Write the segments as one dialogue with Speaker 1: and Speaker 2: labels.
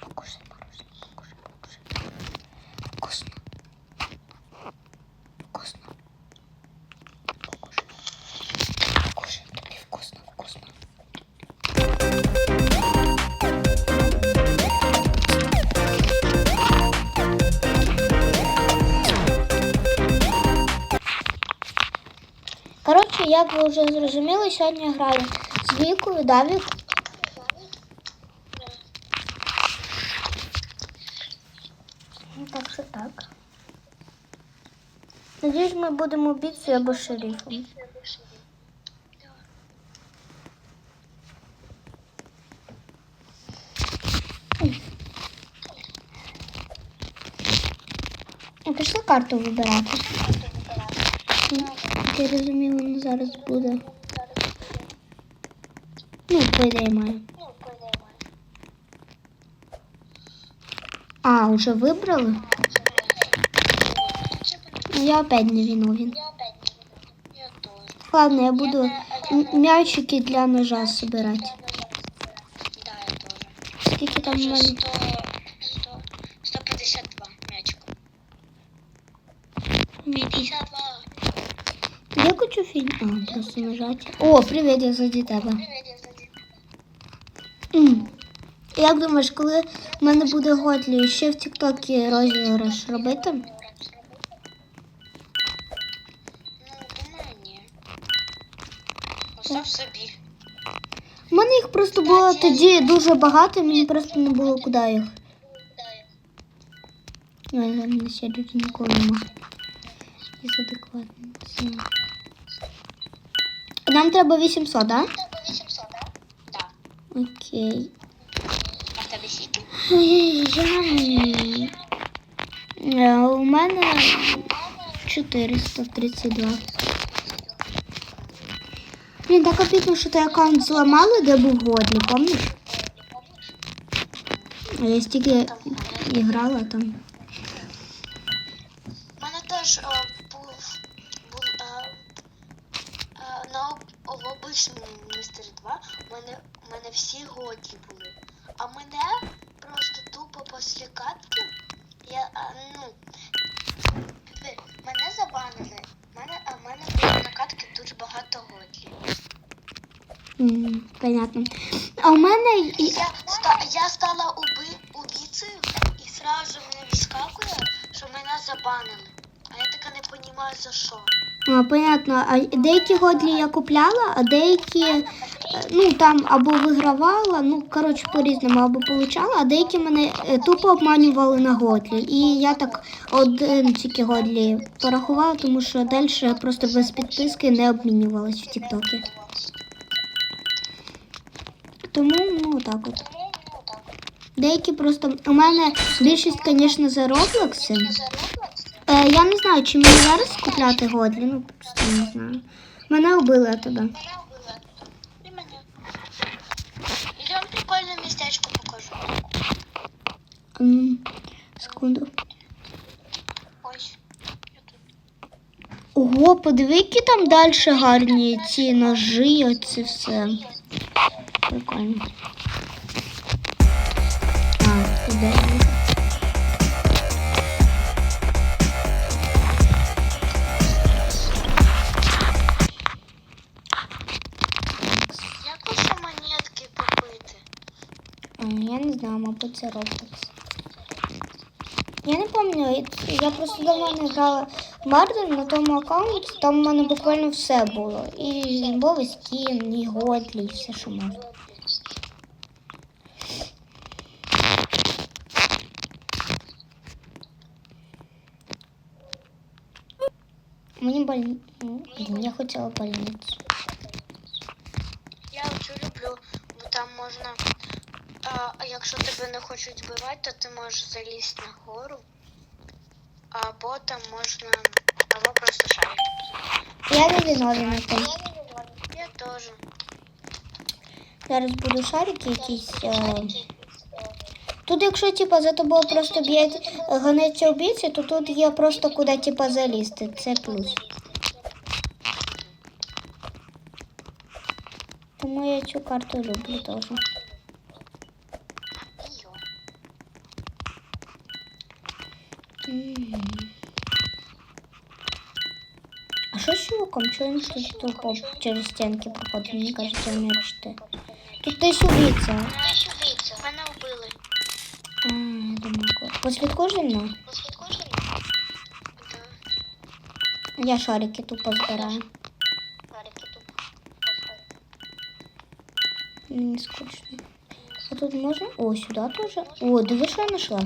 Speaker 1: Покушай, мороженое, покушай. Вкусно. Вкусно. Покушай. Покушай, вкусно, вкусно. Коротше, як ви вже зрозуміли, сьогодні граю з Вікою, да, Вік? Ну, так що так. Надіюсь, ми будемо бійцею або шерифом. Пішли карту вибирати. Я розумію, воно зараз буде. Ну, по ідеї має. А, уже вибрали? Я опять не виновен. Ладно, я буду м'ячики для ножа собирать.
Speaker 2: Да, я тоже.
Speaker 1: Скільки там
Speaker 2: Уже 100, 100, 152 мячика. 52.
Speaker 1: Я хочу фільм. А, просто нажати. О, тебе.
Speaker 2: Привет, я сзади.
Speaker 1: М. Як думаєш, коли в мене буде готлі, ще в Тіктокі розіграш робити?
Speaker 2: Остав собі.
Speaker 1: У мене їх просто було тоді дуже багато, мені просто не було куди їх. Я на сядуть нікого нема. Із адекватним. Нам треба 800, да?
Speaker 2: Тебе 800, да? Да.
Speaker 1: Окей.
Speaker 2: А в тебе скільки?
Speaker 1: Я... Е, У мене 432. Блін, так обідно, що той аккаунт зламали, де був Годлі, пам'ятаєш? А я стільки і грала там.
Speaker 2: У мене теж е, був, був е, е, на об- в обичному мистері 2 у мене, у мене всі годі були. А мене просто тупо після катки я, а, ну, мене забанили. Мене, а в мене було на катки дуже багато годі.
Speaker 1: М, Понятно. А у мене
Speaker 2: І
Speaker 1: і-
Speaker 2: я, ста, я стала уби, убійцею і сразу мене відскакує, що мене забанили. А я така не розумію за що.
Speaker 1: а, понятно, а деякі годлі я купляла, а деякі е, ну там або вигравала, ну коротше по-різному, або получала, а деякі мене е, тупо обманювали на годлі. І я так один тільки годлі порахувала, тому що далі я просто без підписки не обмінювалась в Тіктокі. Тому ну так от. Деякі просто у мене більшість, звісно, за Роблокси. Я не знаю, чи мені зараз купляти годлі, ну просто не знаю. Мене.
Speaker 2: Мене вбили. І мене. Прикольне містечко покажу.
Speaker 1: Секунду.
Speaker 2: Ось.
Speaker 1: Ого, подиви, які там далі гарні ці ножі, оце все. Прикольно. А, туди. Я не знаю, мабуть, це Roblox. Я не пам'ятаю, я просто давно не грала в Мардер на тому аккаунті, там в мене буквально все було. І зімбовий скін, і годлі, і все, що можна. Мені боль... Блін, я хотіла больницю.
Speaker 2: Я оцю люблю, бо там можна. А, якщо тебе не хочуть вбивати, то ти можеш залізти на гору. Або там можна. Або просто шарик.
Speaker 1: Я не виновна на тому.
Speaker 2: Я теж.
Speaker 1: Зараз буду шарики якісь. Е... Тут, якщо типа за тобою просто б'ють гонеться убійці, то тут є просто куди типа залізти. Це плюс. Тому я цю карту люблю теж. А що з чуваком? Чого він тут тупо через стінки проходить? Мені кажеться, він як ти. Тут десь убійця.
Speaker 2: Мене вбили.
Speaker 1: А, я думаю, клас. Послідкуй за мною.
Speaker 2: Да.
Speaker 1: Я шарики тупо збираю. Мені скучно. А тут можна? О, сюди теж. О, диви, що я знайшла.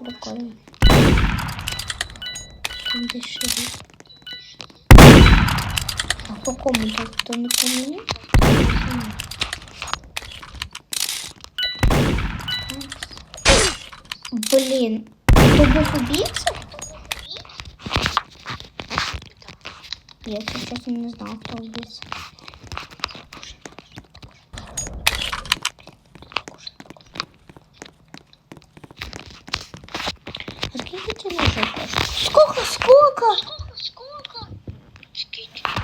Speaker 2: Секретку.
Speaker 1: Прикольно. Там десь шарик. А по кому тут? То не по мені? Блін, то був убійця? Я, якщо чесно, не знав, хто убийця. А скільки ці ножи коштують? Сколько, сколько?
Speaker 2: Сколько?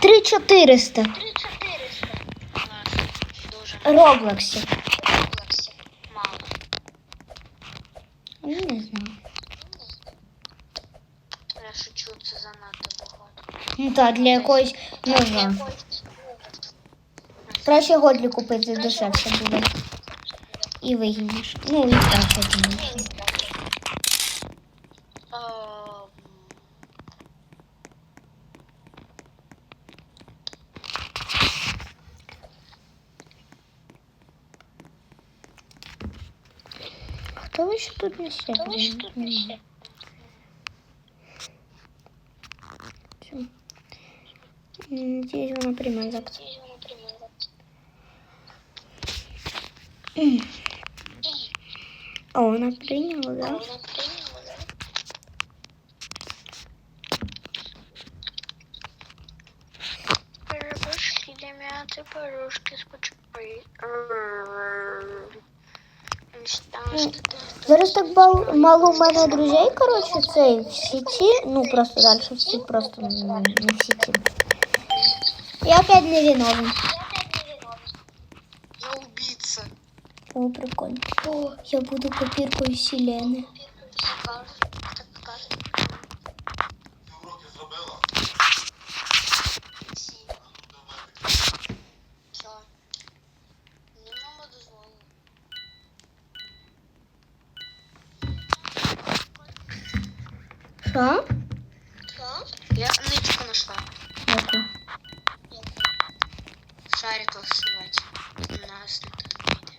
Speaker 1: Три чотириста.
Speaker 2: 3400. Клас. Дуже
Speaker 1: Роблоксі.
Speaker 2: Роблоксі. Мало.
Speaker 1: Ну, не знаю.
Speaker 2: Я шучу, це занадто багато.
Speaker 1: Ну так, для якоїсь ножа. Краще годлі купити дешевше буде. І вигідніше. Ну, і краще вигідніше.
Speaker 2: Ем,
Speaker 1: Хто ви ще тут несе? Блін, нема. Всё. М, Надеюсь, вона прийме завтра. М. А вона прийняла, да?
Speaker 2: Пирожки для м'яти, пирожки з почепи.
Speaker 1: Зараз так мало в мене друзей, коротше, цей в сіті. Ну, просто далі всі просто не, в сіті. Я опять не виновен.
Speaker 2: Я убийца.
Speaker 1: О, прикольно. О, я буду копіркою Селени.
Speaker 2: Що? Я нитку нашла.
Speaker 1: Яку?
Speaker 2: Шариков сливать. У нас не так.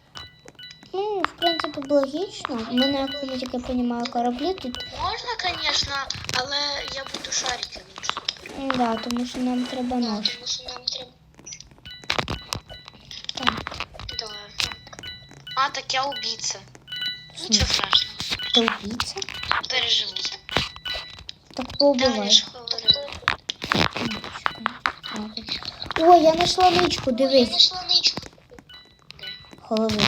Speaker 1: Ну, в принципі, логічно. У мене, я тільки розумію, кораблі тут.
Speaker 2: Можна, звісно, але я буду шарики лучше.
Speaker 1: М, Да, тому що нам треба нож.
Speaker 2: Тому що нам треба.
Speaker 1: Так,
Speaker 2: Да. А, так я убийца. Нічого страшного.
Speaker 1: ти убійця?
Speaker 2: Переживу.
Speaker 1: Так
Speaker 2: Да, я
Speaker 1: поубивай.
Speaker 2: ж говорила.
Speaker 1: Ой, я знайшла ничку, дивись.
Speaker 2: знайшла ничку.
Speaker 1: Голови.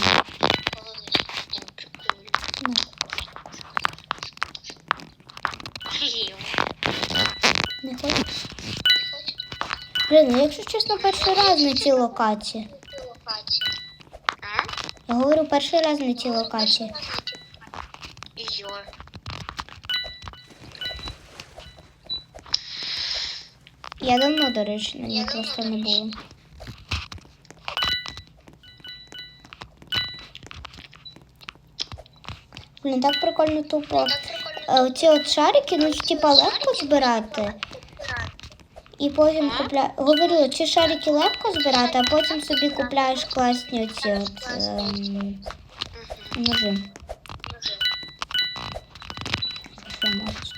Speaker 2: Не.
Speaker 1: Хочеш? Блін, ну якщо чесно, перший раз на цій локації. Я говорю, перший раз на цій локації. Я давно, до речі, на ній просто не було. Блін, так прикольно тупо. Е, Оці от шарики, ну типа легко збирати. І потім купля... Говорю, ці шарики легко збирати, а потім собі купляєш класні оці от ем, ножи. Що я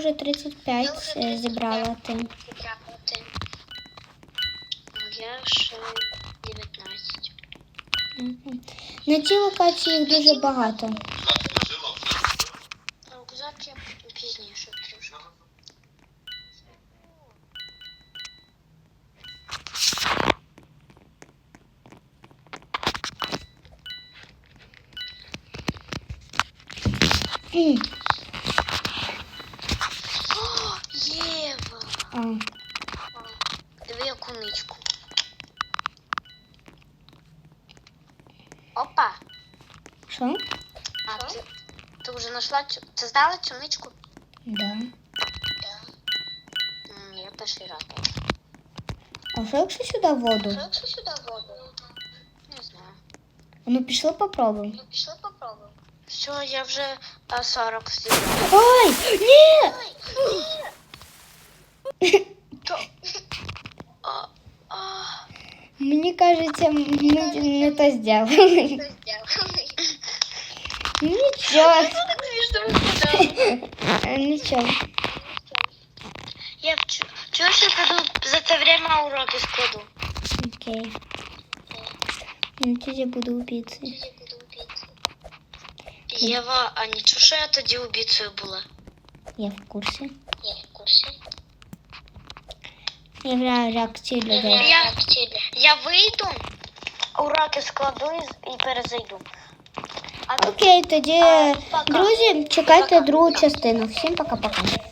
Speaker 1: Я вже 35 е, зібрала ти.
Speaker 2: Я ще 19.
Speaker 1: Мгм. На цій локації їх дуже багато.
Speaker 3: Лишила все.
Speaker 2: Пізніше трошки.
Speaker 1: М. А,
Speaker 2: Диви яку ничку. Опа!
Speaker 1: що?
Speaker 2: А ти, ти вже знайшла цю. Ти знала цю ничку?
Speaker 1: Да.
Speaker 2: М, Я перший раз.
Speaker 1: А що якщо сюди воду?
Speaker 2: Якщо сюди воду? Не знаю.
Speaker 1: Ну пішли попробуємо.
Speaker 2: Ну, пішли попробуємо. Все, я вже а, 40 зібрала.
Speaker 1: Ой! Ні!
Speaker 2: То... А, а,
Speaker 1: Мені кажеться, ми не то зробили. Нічого.
Speaker 2: Так смішно виглядало.
Speaker 1: Е,
Speaker 2: Я чуєш, я піду за це время уроки складу.
Speaker 1: Окей. Ну, тоді буду у піці.
Speaker 2: Єва, а нічого, що я тоді убійцею була?
Speaker 1: Я в курсі.
Speaker 2: Я в курсі.
Speaker 1: Я граю реакції людей.
Speaker 2: Я, я вийду, уроки складу і перезайду.
Speaker 1: Окей, тоді, друзі, чекайте другу частину. Всім пока-пока.